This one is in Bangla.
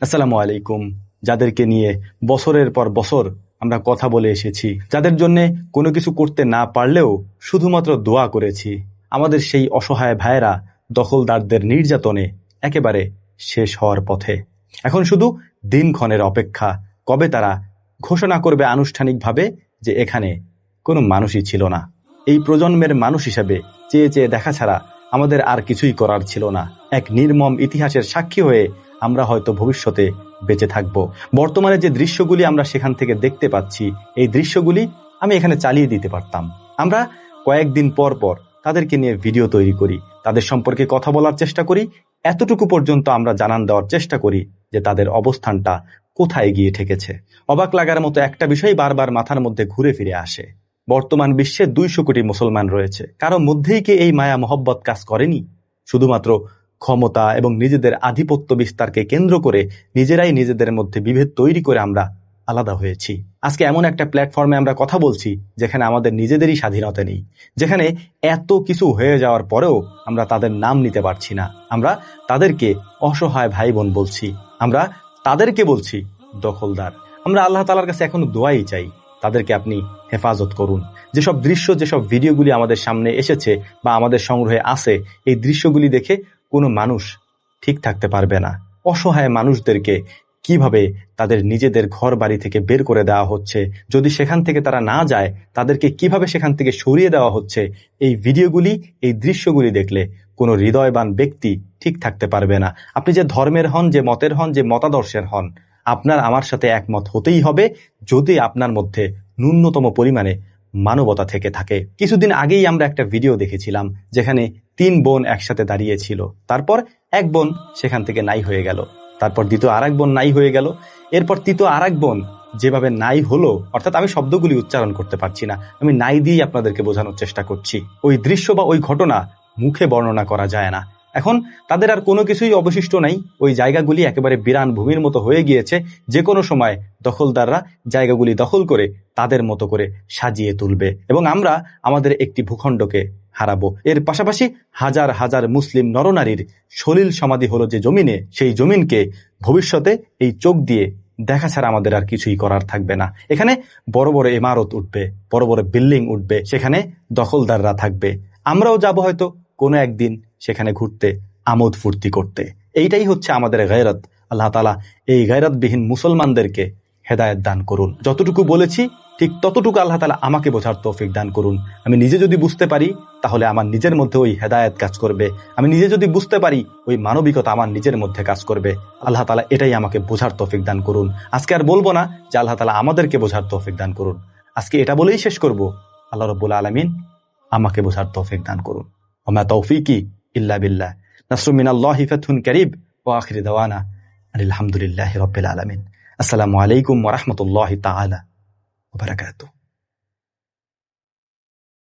আসসালামু আলাইকুম। যাদেরকে নিয়ে বছরের পর বছর আমরা কথা বলে এসেছি, যাদের জন্য কোনো কিছু করতে না পারলেও শুধুমাত্র দোয়া করেছি, আমাদের সেই অসহায় ভাইয়েরা দখলদারদের নির্যাতনে একেবারে শেষ হওয়ার পথে। এখন শুধু দিনক্ষণের অপেক্ষা, কবে তারা ঘোষণা করবে আনুষ্ঠানিকভাবে যে এখানে কোনো মানুষই ছিল না। এই প্রজন্মের মানুষ হিসেবে চেয়ে চেয়ে দেখা ছাড়া আমাদের আর কিছুই করার ছিল না। এক নির্মম ইতিহাসের সাক্ষী হয়ে আমরা হয়তো ভবিষ্যতে বেঁচে থাকব। বর্তমানে যে দৃশ্যগুলি আমরা সেখান থেকে দেখতে পাচ্ছি, এই দৃশ্যগুলি আমি এখানে চালিয়ে দিতে পারতাম। আমরা কয়েকদিন পর পর তাদেরকে নিয়ে ভিডিও তৈরি করি, তাদের সম্পর্কে কথা বলার চেষ্টা করি, এতটুকু পর্যন্ত আমরা জানান দেওয়ার চেষ্টা করি যে তাদের অবস্থানটা কোথায় গিয়ে ঠেকেছে। অবাক লাগার মতো একটা বিষয় বারবার মাথার মধ্যে ঘুরে ফিরে আসে। বর্তমান বিশ্বে দুইশো কোটি মুসলমান রয়েছে। কারও মধ্যেই কি এই মায়া মহব্বত কাজ করেনি? শুধুমাত্র ক্ষমতা এবং নিজেদের আধিপত্য বিস্তারকে কেন্দ্র করে নিজেরাই নিজেদের মধ্যে বিভেদ তৈরি করে আমরা আলাদা হয়েছি। আজকে এমন একটা প্ল্যাটফর্মে আমরা কথা বলছি, যেখানে আমাদের নিজেদেরই স্বাধীনতা নেই। যেখানে এত কিছু হয়ে যাওয়ার পরেও আমরা তাদের নাম নিতে পারছি না। আমরা তাদেরকে অসহায় ভাই বোন বলছি। আমরা তাদেরকে বলছি, দখলদার। আমরা আল্লাহ তালার কাছে এখনও দোয়াই চাই, তাদেরকে আপনি হেফাজত করুন। যেসব দৃশ্য, যেসব ভিডিওগুলি আমাদের সামনে এসেছে বা আমাদের সংগ্রহে আছে, এই দৃশ্যগুলি দেখে কোনো মানুষ ঠিক থাকতে পারবে না। অসহায় মানুষদেরকে কীভাবে তাদের নিজেদের ঘর বাড়ি থেকে বের করে দেওয়া হচ্ছে, যদি সেখান থেকে তারা না যায়, তাদেরকে কীভাবে সেখান থেকে সরিয়ে দেওয়া হচ্ছে, এই ভিডিওগুলি, এই দৃশ্যগুলি দেখলে কোনো হৃদয়বান ব্যক্তি ঠিক থাকতে পারবে না। আপনি যে ধর্মের হন, যে মতের হন, যে মতাদর্শের হন, আপনার আমার সাথে একমত হতেই হবে, যদি আপনার মধ্যে ন্যূনতম পরিমাণে মানবতা থেকে থাকে। কিছুদিন আগেই আমরা একটা ভিডিও দেখেছিলাম, যেখানে তিন বোন একসাথে দাঁড়িয়েছিল তারপর এক বোন সেখান থেকে নাই হয়ে গেল। তারপর দ্বিতীয় আর বোন নাই হয়ে গেল। এরপর তৃতীয় আর বোন যেভাবে নাই হলো, অর্থাৎ আমি শব্দগুলি উচ্চারণ করতে পারছি না। আমি নাই দিয়েই আপনাদেরকে বোঝানোর চেষ্টা করছি। ওই দৃশ্য বা ওই ঘটনা মুখে বর্ণনা করা যায় না। এখন তাদের আর কোনো কিছুই অবশিষ্ট নাই। ওই জায়গাগুলি একেবারে বিরান ভূমির মতো হয়ে গিয়েছে। যে কোনো সময় দখলদাররা জায়গাগুলি দখল করে তাদের মতো করে সাজিয়ে তুলবে এবং আমরা আমাদের একটি ভূখণ্ডকে হারাবো। এর পাশাপাশি হাজার হাজার মুসলিম নরনারীর সলিল সমাধি হলো যে জমিনে, সেই জমিনকে ভবিষ্যতে এই চোখ দিয়ে দেখা ছাড়া আমাদের আর কিছুই করার থাকবে না। এখানে বড় বড় ইমারত উঠবে, বড় বড় বিল্ডিং উঠবে, সেখানে দখলদাররা থাকবে। আমরাও যাব হয়তো কোনো একদিন। সেখানে ঘুরতে, আমোদ ফুর্তি করতে। এইটাই হচ্ছে আমাদের গায়রত। আল্লাহ তালা এই গায়রতবিহীন মুসলমানদেরকে হেদায়ত দান করুন। যতটুকু বলেছি, ঠিক ততটুকু আল্লাহ তালা আমাকে বোঝার তৌফিক দান করুন। আমি নিজে যদি বুঝতে পারি, তাহলে আমার নিজের মধ্যে ওই হেদায়ত কাজ করবে। আমি নিজে যদি বুঝতে পারি, ওই মানবিকতা আমার নিজের মধ্যে কাজ করবে। আল্লাহ তালা এটাই আমাকে বোঝার তৌফিক দান করুন। আজকে আর বলব না যে আল্লাহ তালা আমাদেরকে বোঝার তৌফিক দান করুন। আজকে এটা বলেই শেষ করব। আল্লাহ রব্বুল আলমিন আমাকে বোঝার তৌফিক দান করুন। إلا بالله. نصر من الله فتح قريب وآخر دوانا. أن الحمد لله رب العالمين. السلام عليكم ورحمة الله تعالى وبركاته.